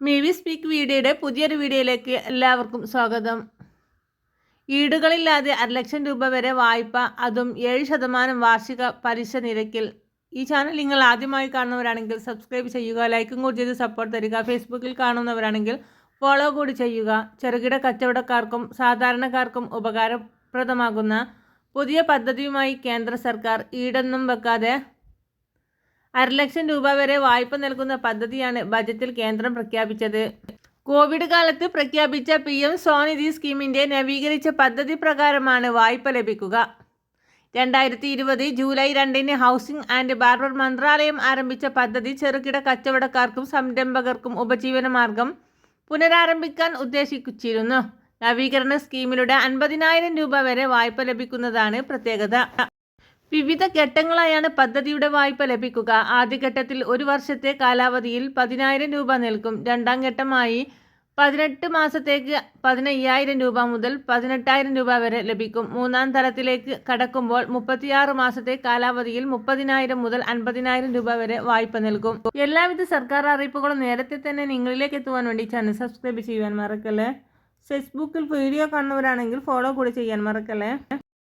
Mivi speak വീഡിയോയുടെ പുതിയൊരു വീഡിയോയിലേക്ക് എല്ലാവർക്കും സ്വാഗതം. ഈടുകളില്ലാതെ അര ലക്ഷം രൂപ വരെ വായ്പ അതും ഏഴ് ശതമാനം വാർഷിക പലിശ നിരക്കിൽ. ഈ ചാനൽ നിങ്ങൾ ആദ്യമായി കാണുന്നവരാണെങ്കിൽ സബ്സ്ക്രൈബ് ചെയ്യുക ലൈക്കും കൂടി ചെയ്ത് സപ്പോർട്ട് തരിക. ഫേസ്ബുക്കിൽ കാണുന്നവരാണെങ്കിൽ ഫോളോ കൂടി ചെയ്യുക. ചെറുകിട കച്ചവടക്കാർക്കും സാധാരണക്കാർക്കും ഉപകാരപ്രദമാകുന്ന പുതിയ പദ്ധതിയുമായി കേന്ദ്ര സർക്കാർ ഈടൊന്നും വെക്കാതെ ലക്ഷം രൂപ വരെ വായ്പ നൽകുന്ന പദ്ധതിയാണ് ബജറ്റിൽ കേന്ദ്രം പ്രഖ്യാപിച്ചത്. കോവിഡ് കാലത്ത് പ്രഖ്യാപിച്ച പി എം സ്വനിധി സ്കീമിന്റെ നവീകരിച്ച പദ്ധതി പ്രകാരമാണ് വായ്പ ലഭിക്കുക. രണ്ടായിരത്തി ഇരുപത് ജൂലൈ രണ്ടിന് ഹൗസിംഗ് ആൻഡ് ബാർബർ മന്ത്രാലയം ആരംഭിച്ച പദ്ധതി ചെറുകിട കച്ചവടക്കാർക്കും സംരംഭകർക്കും ഉപജീവനമാർഗം പുനരാരംഭിക്കാൻ ഉദ്ദേശിച്ചിരുന്നു. നവീകരണ സ്കീമിലൂടെ അൻപതിനായിരം രൂപ വരെ വായ്പ ലഭിക്കുന്നതാണ് പ്രത്യേകത. വിവിധ ഘട്ടങ്ങളായാണ് പദ്ധതിയുടെ വായ്പ ലഭിക്കുക. ആദ്യഘട്ടത്തിൽ ഒരു വർഷത്തെ കാലാവധിയിൽ പതിനായിരം രൂപ നൽകും രണ്ടാം ഘട്ടമായി പതിനെട്ട് മാസത്തേക്ക് പതിനയ്യായിരം രൂപ മുതൽ പതിനെട്ടായിരം രൂപ വരെ ലഭിക്കും. മൂന്നാം തലത്തിലേക്ക് കടക്കുമ്പോൾ മുപ്പത്തിയാറ് മാസത്തെ കാലാവധിയിൽ മുപ്പതിനായിരം മുതൽ അൻപതിനായിരം രൂപ വരെ വായ്പ നൽകും എല്ലാവിധ സർക്കാർ അറിയിപ്പുകളും നേരത്തെ തന്നെ നിങ്ങളിലേക്ക് എത്തുവാൻ വേണ്ടി ചാനൽ സബ്സ്ക്രൈബ് ചെയ്യാൻ മറക്കല്ലേ? ഫേസ്ബുക്കിൽ വീഡിയോ കാണുന്നവരാണെങ്കിൽ ഫോളോ കൂടി ചെയ്യാൻ മറക്കല്ലേ?